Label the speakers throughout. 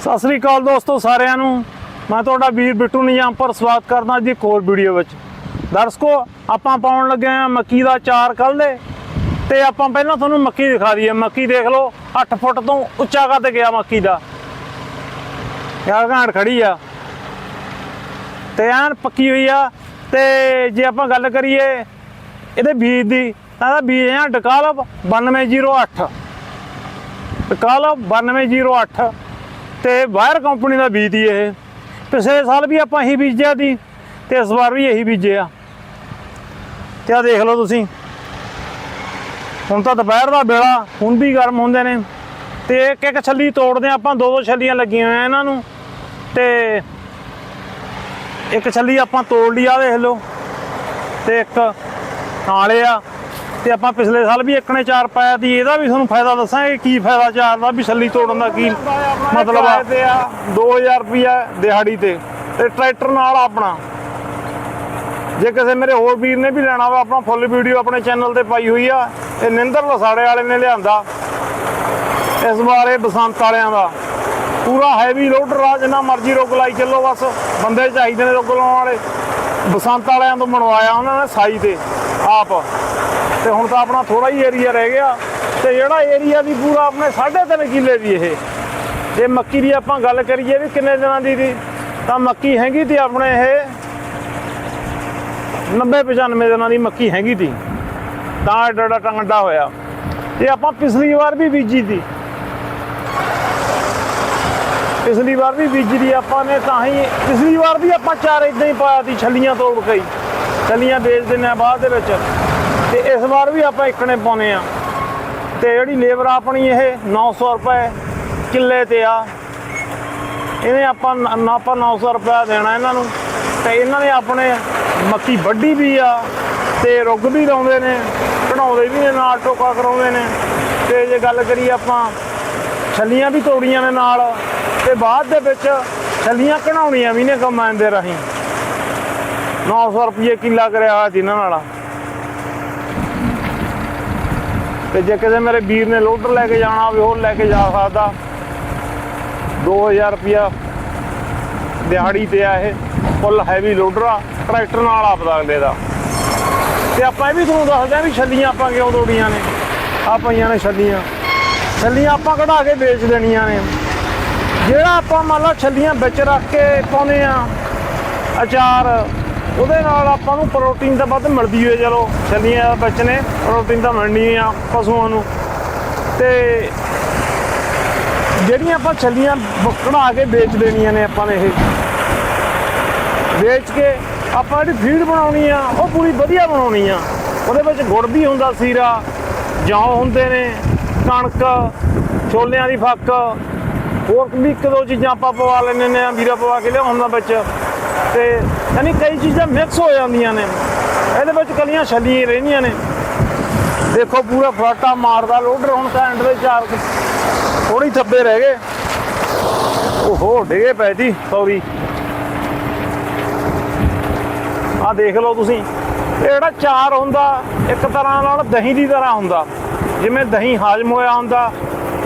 Speaker 1: ਸਤਿ ਸ੍ਰੀ ਅਕਾਲ ਦੋਸਤੋ ਸਾਰਿਆਂ ਨੂੰ। ਮੈਂ ਤੁਹਾਡਾ ਵੀਰ ਬਿੱਟੂ ਨਿਜਾਮਪੁਰ ਸਵਾਗਤ ਕਰਦਾ ਜੀ ਇੱਕ ਹੋਰ ਵੀਡੀਓ ਵਿੱਚ। ਦਰਸ਼ਕੋ, ਆਪਾਂ ਪਾਉਣ ਲੱਗੇ ਆ ਮੱਕੀ ਦਾ ਚਾਰ ਕੱਲ ਦੇ। ਤੇ ਆਪਾਂ ਪਹਿਲਾਂ ਤੁਹਾਨੂੰ ਮੱਕੀ ਦਿਖਾ ਦਈਏ। ਮੱਕੀ ਦੇਖ ਲਓ 8 ਫੁੱਟ ਤੋਂ ਉੱਚਾ ਕੱਦ ਗਿਆ ਮੱਕੀ ਦਾ। ਯਾਰ, ਘਾਟ ਖੜੀ ਆ। ਤੇ ਐਨ ਪੱਕੀ ਹੋਈ ਆ। ਤੇ ਜੇ ਆਪਾਂ ਗੱਲ ਕਰੀਏ ਇਹਦੇ ਬੀਜ ਦੀ, ਤਾਂ ਇਹਦਾ ਬੀਜ ਆ ਡਕਾਲਬ 9208 ਡਕਾਲਬ 9208 ਤੇ ਵਾਇਰ ਕੰਪਨੀ ਦਾ ਬੀਜ ਦੀ ਇਹ। ਪਿਛਲੇ ਸਾਲ ਵੀ ਆਪਾਂ ਇਹੀ ਬੀਜਿਆ ਦੀ ਤੇ ਇਸ ਵਾਰ ਵੀ ਇਹੀ ਬੀਜਿਆ ਤੇ ਆ ਦੇਖ ਲਓ ਤੁਸੀਂ। ਹੁਣ ਤਾਂ ਦੁਪਹਿਰ ਦਾ ਵੇਲਾ, ਹੁਣ ਵੀ ਗਰਮ ਹੁੰਦੇ ਨੇ। ਤੇ ਇੱਕ ਇੱਕ ਛੱਲੀ ਤੋੜਦੇ ਹਾਂ ਆਪਾਂ, ਦੋ ਦੋ ਛੱਲੀਆਂ ਲੱਗੀਆਂ ਹੋਈਆਂ ਇਹਨਾਂ ਨੂੰ। ਤੇ ਇੱਕ ਛੱਲੀ ਆਪਾਂ ਤੋੜ ਲਈ ਆ ਦੇਖ ਲਓ। ਤੇ ਇੱਕ ਨਾਲੇ ਆ। ਤੇ ਆਪਾਂ ਪਿਛਲੇ ਸਾਲ ਵੀ ਇੱਕ ਨੇ ਚਾਰ ਪਾਇਆ ਸੀ ਇਹਦਾ ਵੀ ਤੁਹਾਨੂੰ ਫਾਇਦਾ ਦੱਸਾਂਗੇ ਕੀ ਫਾਇਦਾ ਚਾਰ ਦਾ ਵੀ ਛੱਲੀ ਤੋੜਨ ਦਾ ਕੀ ਮਤਲਬ ਆ? ਤੇ ਆ। 2000 ਰੁਪਿਆ ਦਿਹਾੜੀ ਤੇ ਤੇ ਟਰੈਕਟਰ ਨਾਲ ਆਪਣਾ। ਜੇ ਕਿਸੇ ਮੇਰੇ ਹੋਰ ਵੀਰ ਨੇ ਵੀ ਲੈਣਾ ਵਾ ਆਪਣਾ ਫੁੱਲ ਵੀਡੀਓ ਆਪਣੇ ਚੈਨਲ ਤੇ ਪਾਈ ਹੋਈ ਆ ਇਹ ਨਿੰਦਰ ਲਸਾੜੇ ਵਾਲੇ ਨੇ ਲਿਆਂਦਾ। ਇਸ ਵਾਰ ਇਹ ਬਸੰਤ ਵਾਲਿਆਂ ਦਾ। ਪੂਰਾ ਹੈਵੀ ਲੋਡਰ ਆ ਜਿੰਨਾ ਮਰਜ਼ੀ ਰੋਕ ਲਾਈ ਚੱਲੋ ਬਸ ਬੰਦੇ ਚਾਹੀਦੇ ਨੇ ਰੋਕ ਲਾਉਣ ਵਾਲੇ। ਬਸੰਤ ਵਾਲਿਆਂ ਤੋਂ ਬਣਵਾਇਆ ਉਹਨਾਂ ਨੇ ਸਾਈ ਤੇ ਆਪ। ਤੇ ਹੁਣ ਤਾਂ ਆਪਣਾ ਥੋੜਾ ਹੀ ਏਰੀਆ ਰਹਿ ਗਿਆ। ਤੇ ਜਿਹੜਾ ਏਰੀਆ ਦੀ ਪੂਰਾ ਆਪਣੇ 3.5 ਕਿੱਲੇ ਦੀ ਇਹ। ਜੇ ਮੱਕੀ ਦੀ ਆਪਾਂ ਗੱਲ ਕਰੀਏ ਵੀ ਕਿੰਨੇ ਦਿਨਾਂ ਦੀ ਦੀ, ਤਾਂ ਮੱਕੀ ਹੈਗੀ ਤੇ ਆਪਣੇ ਇਹ 90 95 ਦਿਨਾਂ ਦੀ ਮੱਕੀ ਹੈਗੀ ਤੀ। ਤਾਂ ਏਡਾ ਏਡਾ ਟੰਗੜਾ ਹੋਇਆ। ਤੇ ਆਪਾਂ ਪਿਛਲੀ ਵਾਰ ਵੀ ਬੀਜੀ ਤੀ। ਪਿਛਲੀ ਵਾਰ ਵੀ ਬੀਜੀ ਦੀ ਆਪਾਂ ਨੇ, ਤਾਂ ਹੀ ਪਿਛਲੀ ਵਾਰ ਵੀ ਆਪਾਂ ਚਾਰ ਇਦਾਂ ਹੀ ਪਾਇਆ ਤੀ, ਛੱਲੀਆਂ ਤੋੜ ਕੇ ਛੱਲੀਆਂ ਵੇਚ ਦਿੰਦੇ ਆ ਬਾਅਦ ਦੇ ਵਿੱਚ। ਤੇ ਇਸ ਵਾਰ ਵੀ ਆਪਾਂ ਇੱਕਣੇ ਪਾਉਨੇ ਆ। ਤੇ ਜਿਹੜੀ ਲੇਬਰ ਆਪਣੀ ਇਹ 900 ਰੁਪਏ ਕਿੱਲੇ ਤੇ ਆ। ਇਹਨੇ ਆਪਾਂ ਨ- ਨਾ, ਆਪਾਂ 900 ਰੁਪਏ ਦੇਣਾ ਇਹਨਾਂ ਨੂੰ। ਤੇ ਇਹਨਾਂ ਨੇ ਆਪਣੇ ਮੱਕੀ ਵੱਢੀ ਵੀ ਆ ਤੇ ਰੁੱਗ ਵੀ ਲਾਉਂਦੇ ਨੇ ਕਢਾਉਂਦੇ ਵੀ ਨੇ ਨਾਲ, ਟੋਕਾ ਕਰਾਉਂਦੇ ਨੇ। ਤੇ ਜੇ ਗੱਲ ਕਰੀਏ ਆਪਾਂ ਛੱਲੀਆਂ ਵੀ ਤੋੜੀਆਂ ਨੇ ਨਾਲ, ਤੇ ਬਾਅਦ ਦੇ ਵਿੱਚ ਛੱਲੀਆਂ ਕਢਾਉਣੀਆਂ ਵੀ ਨੇ ਕਮਾਨ ਦੇ ਰਾਹੀਂ। 900 ਰੁਪਏ ਕਿੱਲਾ ਕਰਿਆ ਹੋਇਆ ਇਹਨਾਂ ਨਾਲ। ਤੇ ਜੇ ਕਿਸੇ ਮੇਰੇ ਵੀਰ ਨੇ ਲੋਡਰ ਲੈ ਕੇ ਜਾਣਾ ਹੋਵੇ ਉਹ ਲੈ ਕੇ ਜਾ ਸਕਦਾ। 2000 ਰੁਪਿਆ ਦਿਹਾੜੀ ਤੇ ਆ ਇਹ, ਫੁੱਲ ਹੈਵੀ ਲੋਡਰ ਆ, ਟਰੈਕਟਰ ਨਾਲ ਆਪਦਾ ਅਗਲੇ ਦਾ। ਤੇ ਆਪਾਂ ਇਹ ਵੀ ਤੁਹਾਨੂੰ ਦੱਸਦੇ ਆ ਵੀ ਛੱਲੀਆਂ ਆਪਾਂ ਕਿਉਂ ਤੋੜੀਆਂ ਨੇ? ਆ ਪਈਆਂ ਨੇ ਛੱਲੀਆਂ। ਛੱਲੀਆਂ ਆਪਾਂ ਕਢਾ ਕੇ ਵੇਚ ਦੇਣੀਆਂ ਨੇ। ਜਿਹੜਾ ਆਪਾਂ ਮੰਨ ਲਾ ਛੱਲੀਆਂ ਵਿੱਚ ਰੱਖ ਕੇ ਪਾਉਨੇ ਆ ਅਚਾਰ ਉਹਦੇ ਨਾਲ ਆਪਾਂ ਨੂੰ ਪ੍ਰੋਟੀਨ ਤਾਂ ਵੱਧ ਮਿਲਦੀ ਹੋਏ ਚਲੋ ਛੱਲੀਆਂ ਵਿੱਚ ਨੇ ਪ੍ਰੋਟੀਨ ਤਾਂ ਮਿਲਣੀ ਆ ਪਸ਼ੂਆਂ ਨੂੰ। ਤੇ ਜਿਹੜੀਆਂ ਆਪਾਂ ਛੱਲੀਆਂ ਬ- ਕਢਾ ਕੇ ਵੇਚ ਦੇਣੀਆਂ ਨੇ ਆਪਾਂ ਨੇ ਇਹ। ਵੇਚ ਕੇ ਆਪਾਂ ਜਿਹੜੀ ਫੀਡ ਬਣਾਉਣੀ ਆ, ਉਹ ਪੂਰੀ ਵਧੀਆ ਬਣਾਉਣੀ ਆ। ਉਹਦੇ ਵਿੱਚ ਗੁੜ ਵੀ ਹੁੰਦਾ, ਸੀਰਾ, ਜੌਂ ਹੁੰਦੇ ਨੇ, ਕਣਕ, ਛੋਲਿਆਂ ਦੀ ਫੱਕ, ਹੋਰ ਵੀ ਇੱਕ ਦੋ ਚੀਜ਼ਾਂ ਆਪਾਂ ਪਵਾ ਲੈਂਦੇ ਨੇ ਵੀਰਾ ਪਵਾ ਕੇ ਲਿਆਉਂਦਾ ਵਿੱਚ। ਤੇ ਯਾਨੀ ਕਈ ਚੀਜ਼ਾਂ ਮਿਕਸ ਹੋ ਜਾਂਦੀਆਂ ਨੇ। ਇਹਦੇ ਵਿੱਚ ਕਲੀਆਂ ਛੱਲੀਆਂ ਰਹਿੰਦੀਆਂ ਨੇ। ਦੇਖੋ ਪੂਰਾ ਫਰਾਟਾ ਮਾਰਦਾ, ਲੋਡਰ ਹੁਣ ਤਾਂ ਐਂਡ ਦੇ ਚਾਰ ਥੋੜੀ ਥੱਬੇ ਰਹਿ ਗਏ। ਓਹੋ, ਡੇਗੇ ਪੈ ਜੀ ਸੌਰੀ ਆ ਦੇਖ ਲਓ ਤੁਸੀਂ। ਇਹ ਜਿਹੜਾ ਚਾਰ ਹੁੰਦਾ, ਇੱਕ ਤਰ੍ਹਾਂ ਨਾਲ ਦਹੀਂ ਦੀ ਤਰ੍ਹਾਂ ਹੁੰਦਾ। ਜਿਵੇਂ ਦਹੀਂ ਹਾਜ਼ਮ ਹੋਇਆ ਹੁੰਦਾ,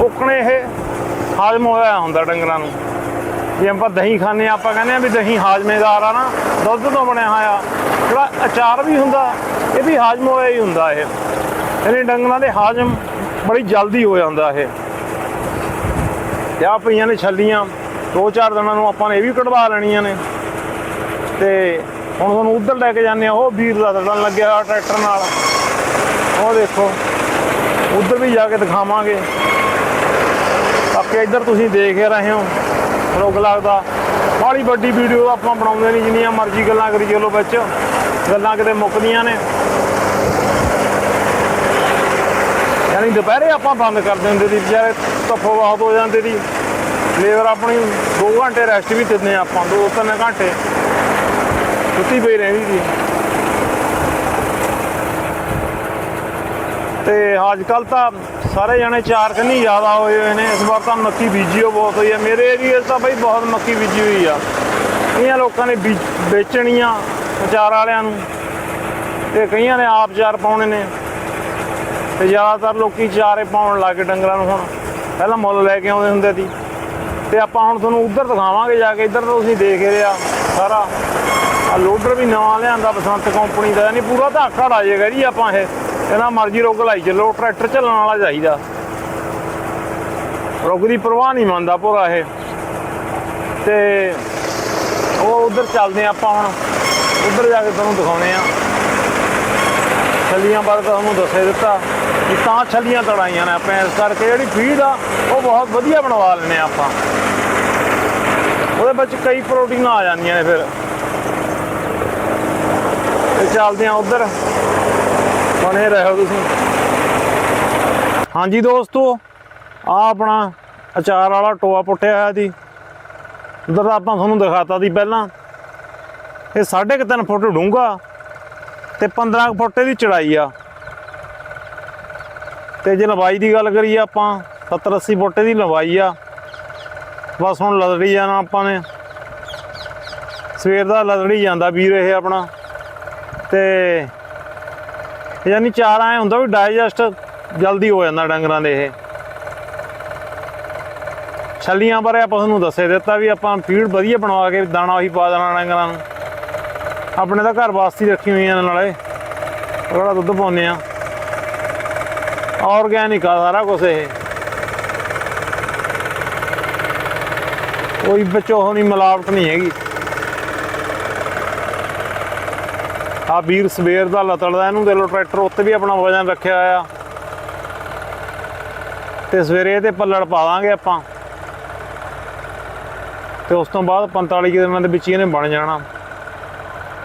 Speaker 1: ਉਕਣੇ ਇਹ ਹਾਜ਼ਮ ਹੋਇਆ ਹੁੰਦਾ ਡੰਗਰਾਂ ਨੂੰ। ਜੇ ਆਪਾਂ ਦਹੀਂ ਖਾਂਦੇ ਹਾਂ, ਆਪਾਂ ਕਹਿੰਦੇ ਆ ਵੀ ਦਹੀਂ ਹਾਜ਼ਮੇਦਾਰ ਆ ਨਾ ਦੁੱਧ ਤੋਂ ਬਣਿਆ ਹੋਇਆ। ਜਿਹੜਾ ਅਚਾਰ ਵੀ ਹੁੰਦਾ ਇਹ ਵੀ ਹਾਜ਼ਮ ਹੋਇਆ ਹੀ ਹੁੰਦਾ ਇਹ। ਇਹਨੇ ਡੰਗਰਾਂ ਦੇ ਹਾਜ਼ਮ ਬੜੀ ਜਲਦੀ ਹੋ ਜਾਂਦਾ ਇਹ। ਤੇ ਆ ਪਈਆਂ ਨੇ ਛੱਲੀਆਂ ਦੋ ਚਾਰ ਦਿਨਾਂ ਨੂੰ ਆਪਾਂ ਨੇ ਇਹ ਵੀ ਕਢਵਾ ਲੈਣੀਆਂ ਨੇ। ਤੇ ਹੁਣ ਤੁਹਾਨੂੰ ਉੱਧਰ ਲੈ ਕੇ ਜਾਂਦੇ ਆ ਉਹ ਵੀਰ ਦਾ ਦੜਨ ਲੱਗਿਆ ਹੋਇਆ ਟਰੈਕਟਰ ਨਾਲ। ਉਹ ਦੇਖੋ ਉੱਧਰ ਵੀ ਜਾ ਕੇ ਦਿਖਾਵਾਂਗੇ। ਬਾਕੀ ਇੱਧਰ ਤੁਸੀਂ ਦੇਖ ਰਹੇ ਹੋ। ਰੁਕ ਲੱਗਦਾ। ਬਾਹਲੀ ਵੱਡੀ ਵੀਡੀਓ ਆਪਾਂ ਬਣਾਉਂਦੇ ਨਹੀਂ ਜਿੰਨੀਆਂ ਮਰਜ਼ੀ ਗੱਲਾਂ ਕਰੀ ਚਲੋ ਵਿੱਚ। ਗੱਲਾਂ ਕਿਤੇ ਮੁੱਕਦੀਆਂ ਨੇ। ਯਾਨੀ ਦੁਪਹਿਰੇ ਆਪਾਂ ਬੰਦ ਕਰ ਦਿੰਦੇ ਦੀ ਵਿਚਾਰੇ ਧੁੱਪੋ ਬਹੁਤ ਹੋ ਜਾਂਦੇ ਦੀ ਲੇਬਰ ਆਪਣੀ 2 ਘੰਟੇ ਰੈਸਟ ਵੀ ਦਿੰਦੇ ਆਪਾਂ 2-3 ਘੰਟੇ। ਸੁੱਤੀ ਪਈ ਰਹਿੰਦੀ ਸੀ। ਤੇ ਅੱਜ ਕੱਲ ਤਾਂ ਸਾਰੇ ਜਾਣੇ ਚਾਰ ਕੰਨੀ ਜ਼ਿਆਦਾ ਹੋਏ ਹੋਏ ਨੇ, ਇਸ ਵਾਰ ਤਾਂ ਮੱਕੀ ਬੀਜੀ ਓ ਬਹੁਤ ਹੋਈ ਹੈ। ਮੇਰੇ ਏਰੀਏ 'ਚ ਤਾਂ ਬਈ ਬਹੁਤ ਮੱਕੀ ਬੀਜੀ ਹੋਈ ਆ। ਕਈਆਂ ਲੋਕਾਂ ਨੇ ਬੀਜ- ਵੇਚਣੀਆਂ ਅਚਾਰ ਵਾਲਿਆਂ ਨੂੰ ਤੇ ਕਈਆਂ ਨੇ ਆਪ ਚਾਰ ਪਾਉਣੇ ਨੇ। ਤੇ ਜ਼ਿਆਦਾਤਰ ਲੋਕੀ ਚਾਰੇ ਪਾਉਣ ਲੱਗ ਗਏ ਡੰਗਰਾਂ ਨੂੰ ਹੁਣ। ਪਹਿਲਾਂ ਮੁੱਲ ਲੈ ਕੇ ਆਉਂਦੇ ਹੁੰਦੇ ਸੀ। ਤੇ ਆਪਾਂ ਹੁਣ ਤੁਹਾਨੂੰ ਉੱਧਰ ਦਿਖਾਵਾਂਗੇ ਜਾ ਕੇ। ਇੱਧਰ ਤਾਂ ਤੁਸੀਂ ਦੇਖ ਹੀ ਰਿਹਾ ਸਾਰਾ। ਆ ਲੋਡਰ ਵੀ ਨਵਾਂ ਲਿਆਂਦਾ ਬਸੰਤ ਕੰਪਨੀ ਦਾ। ਨਹੀਂ ਪੂਰਾ ਧਾਕੜ ਆ ਜਾਏਗਾ ਜੀ ਆਪਾਂ ਇਹ। ਇਹਨਾਂ ਮਰਜ਼ੀ ਰੋਗ ਲਾਈ ਚੱਲੋ, ਟਰੈਕਟਰ ਚੱਲਣ ਵਾਲਾ ਚਾਹੀਦਾ। ਰੋਗ ਦੀ ਪਰਵਾਹ ਨਹੀਂ ਮੰਨਦਾ ਪੂਰਾ ਇਹ। ਤੇ ਉਹ ਉਧਰ ਚੱਲਦੇ ਆ ਆਪਾਂ ਹੁਣ। ਉਧਰ ਜਾ ਕੇ ਤੁਹਾਨੂੰ ਦਿਖਾਉਣੇ ਆ ਛੱਲੀਆਂ ਬਾਰੇ ਤਾਂ ਤੁਹਾਨੂੰ ਦੱਸੇ ਦਿੱਤਾ ਕਿ ਤਾਂ ਛੱਲੀਆਂ ਤੜਾਈਆਂ ਨੇ ਆਪਾਂ। ਇਸ ਕਰਕੇ ਜਿਹੜੀ ਫੀਡ ਆ, ਉਹ ਬਹੁਤ ਵਧੀਆ ਬਣਵਾ ਲੈਨੇ ਆ ਆਪਾਂ। ਉਹਦੇ ਵਿੱਚ ਕਈ ਪ੍ਰੋਟੀਨਾਂ ਆ ਜਾਂਦੀਆਂ ਨੇ ਫਿਰ। ਚੱਲਦੇ ਆ ਉਧਰ। ਬਣੇ ਰਹੋ ਤੁਸੀਂ। ਹਾਂਜੀ ਦੋਸਤੋ ਆ ਆਪਣਾ ਅਚਾਰ ਵਾਲਾ ਟੋਆ ਪੁੱਟਿਆ ਹੋਇਆ ਸੀ ਉਧਰ ਆਪਾਂ ਤੁਹਾਨੂੰ ਦਿਖਾਤਾ ਸੀ ਪਹਿਲਾਂ। ਇਹ 3.5 ਫੁੱਟ ਡੂੰਘਾ ਤੇ 15 ਕੁ ਫੁੱਟ ਦੀ ਚੜਾਈ ਆ। ਤੇ ਜੇ ਲੰਬਾਈ ਦੀ ਗੱਲ ਕਰੀਏ ਆਪਾਂ 70 80 ਫੁੱਟ ਦੀ ਲੰਬਾਈ ਆ। ਬਸ ਹੁਣ ਲਦੜੀ ਜਾਣਾ ਆਪਾਂ ਨੇ। ਸਵੇਰ ਦਾ ਲਦੜੀ ਜਾਂਦਾ ਵੀਰ ਇਹ ਆਪਣਾ। ਤੇ ਯਾਨੀ ਚਾਰ ਐ ਹੁੰਦਾ ਵੀ ਡਾਈਜੈਸਟ ਜਲਦੀ ਹੋ ਜਾਂਦਾ ਡੰਗਰਾਂ ਦੇ ਇਹ। ਛੱਲੀਆਂ ਬਾਰੇ ਆਪਾਂ ਤੁਹਾਨੂੰ ਦੱਸੇ ਦਿੱਤਾ ਵੀ ਆਪਾਂ ਫੀਡ ਵਧੀਆ ਬਣਵਾ ਕੇ ਦਾਣਾ ਉਹੀ ਪਾ ਦੇਣਾ ਡੰਗਰਾਂ ਨੂੰ। ਆਪਣੇ ਤਾਂ ਘਰ ਵਾਸਤੇ ਹੀ ਰੱਖੀ ਹੋਈਆਂ ਨੇ ਨਾਲੇ। ਥੋੜਾ ਦੁੱਧ ਪਾਉਂਦੇ ਆ ਆਰਗੈਨਿਕ ਆ ਸਾਰਾ ਕੁਝ ਇਹ। ਕੋਈ ਵਿੱਚ ਉਹ ਨਹੀਂ, ਮਿਲਾਵਟ ਨਹੀਂ ਹੈਗੀ। ਆ ਵੀਰ ਸਵੇਰ ਦਾ ਲਤੜਦਾ ਇਹਨੂੰ ਦੇ ਲੋ ਟਰੈਕਟਰ ਉੱਤੇ ਵੀ ਆਪਣਾ ਵਜਨ ਰੱਖਿਆ ਆ ਤੇ ਸਵੇਰੇ ਇਹਦੇ ਪੱਲੜ ਪਾ ਦਾਂਗੇ ਆਪਾਂ। ਤੇ ਉਸ ਤੋਂ ਬਾਅਦ 45 ਦਿਨਾਂ ਦੇ ਵਿੱਚ ਹੀ ਇਹਨੇ ਬਣ ਜਾਣਾ।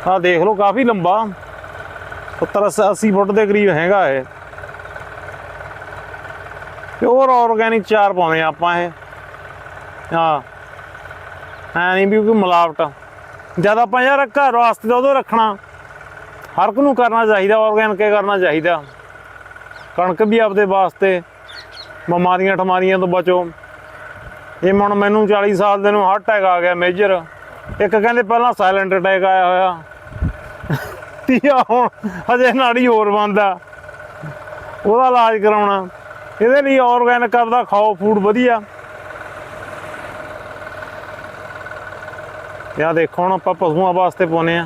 Speaker 1: ਆ ਦੇਖ ਲਓ ਕਾਫੀ ਲੰਬਾ। 70 80 ਫੁੱਟ ਦੇ ਕਰੀਬ ਹੈਗਾ ਇਹ। ਪਿਓਰ ਆਰਗੈਨਿਕ ਚਾਰ ਪਾਉਂਦੇ ਆ ਆਪਾਂ ਇਹ। ਹਾਂ। ਐ ਨਹੀਂ ਵੀ ਕੋਈ ਮਿਲਾਵਟ। ਜਦ ਆਪਾਂ ਯਾਰ ਘਰ ਵਾਸਤੇ ਤਾਂ ਉਦੋਂ ਰੱਖਣਾ। ਹਰ ਇੱਕ ਨੂੰ ਕਰਨਾ ਚਾਹੀਦਾ ਆਰਗੈਨਿਕ ਕਰਨਾ ਚਾਹੀਦਾ। ਕਣਕ ਵੀ ਆਪਦੇ ਵਾਸਤੇ ਬਿਮਾਰੀਆਂ ਠਮਾਰੀਆਂ ਤੋਂ ਬਚੋ। ਇਹ ਹੁਣ ਮੈਨੂੰ 40 ਸਾਲ ਦੇ ਨੂੰ ਹਾਰਟ ਅਟੈਕ ਆ ਗਿਆ ਮੇਜਰ ਇੱਕ ਕਹਿੰਦੇ ਪਹਿਲਾਂ ਸਾਇਲੈਂਟ ਅਟੈਕ ਆਇਆ ਹੋਇਆ। ਤੀਆ ਹੁਣ ਹਜੇ ਨਾੜੀ ਹੋਰ ਬੰਦਾ ਉਹਦਾ ਇਲਾਜ ਕਰਾਉਣਾ। ਇਹਦੇ ਲਈ ਆਰਗੈਨਿਕ ਆਪਦਾ ਖਾਓ ਫੂਡ ਵਧੀਆ। ਯਾ ਦੇਖੋ ਹੁਣ ਆਪਾਂ ਪਸ਼ੂਆਂ ਵਾਸਤੇ ਪਾਉਨੇ ਆ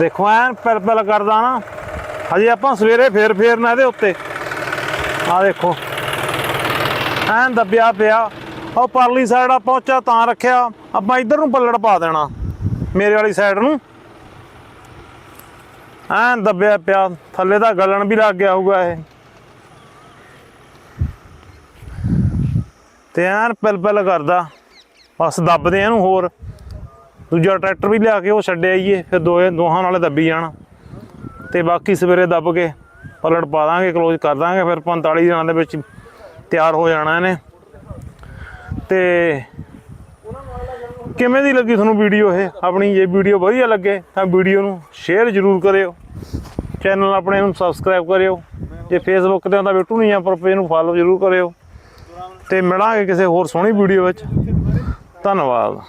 Speaker 1: ਦੇਖੋ, ਐਨ ਪਿਲ ਪਲ ਕਰਦਾ ਨਾ। ਹਜੇ ਆਪਾਂ ਸਵੇਰੇ ਫੇਰ ਫੇਰਨਾ ਇਹਦੇ ਉੱਤੇ। ਆ ਦੇਖੋ। ਐਨ ਦੱਬਿਆ ਪਿਆ। ਉਹ ਪਰਲੀ ਸਾਈਡ ਆ ਪਹੁੰਚਾ ਤਾਂ ਰੱਖਿਆ। ਆਪਾਂ ਇੱਧਰ ਨੂੰ ਪੱਲੜ ਪਾ ਦੇਣਾ, ਮੇਰੇ ਵਾਲੀ ਸਾਈਡ ਨੂੰ। ਐਨ ਦੱਬਿਆ ਪਿਆ। ਥੱਲੇ ਦਾ ਗਲਣ ਵੀ ਲੱਗ ਗਿਆ ਹੋਊਗਾ ਇਹ। ਤੇ ਐਨ ਪਿਲ ਪਲ ਕਰਦਾ। ਬਸ ਦੱਬਦੇ ਆ ਇਹਨੂੰ ਹੋਰ। ਦੂਜਾ ਟਰੈਕਟਰ ਵੀ ਲਿਆ ਕੇ ਉਹ ਛੱਡ ਆਈਏ ਫਿਰ ਦੋਏ ਦੋਹਾਂ ਨਾਲੇ ਦੱਬੀ ਜਾਣ। ਤੇ ਬਾਕੀ ਸਵੇਰੇ ਦੱਬ ਕੇ ਪਲਟ ਪਾ ਦਾਂਗੇ ਕਲੋਜ਼ ਕਰ ਦਾਂਗੇ, ਫਿਰ 45 ਦਿਨਾਂ ਦੇ ਵਿੱਚ ਤਿਆਰ ਹੋ ਜਾਣਾ ਇਹਨੇ। ਤੇ ਕਿਵੇਂ ਦੀ ਲੱਗੀ ਤੁਹਾਨੂੰ ਵੀਡੀਓ ਇਹ? ਆਪਣੀ ਜੇ ਵੀਡੀਓ ਵਧੀਆ ਲੱਗੇ ਤਾਂ ਵੀਡੀਓ ਨੂੰ ਸ਼ੇਅਰ ਜ਼ਰੂਰ ਕਰਿਓ। ਚੈਨਲ ਆਪਣੇ ਨੂੰ ਸਬਸਕ੍ਰਾਈਬ ਕਰਿਓ। ਜੇ ਫੇਸਬੁੱਕ ਤੇ ਆਉਂਦਾ ਬਿੱਟੂ ਨਹੀਂ ਆ, ਪਰ ਪੇਜ ਨੂੰ ਫਾਲੋ ਜ਼ਰੂਰ ਕਰਿਓ। ਤੇ ਮਿਲਾਂਗੇ ਕਿਸੇ ਹੋਰ ਸੋਹਣੀ ਵੀਡੀਓ ਵਿੱਚ। ਧੰਨਵਾਦ।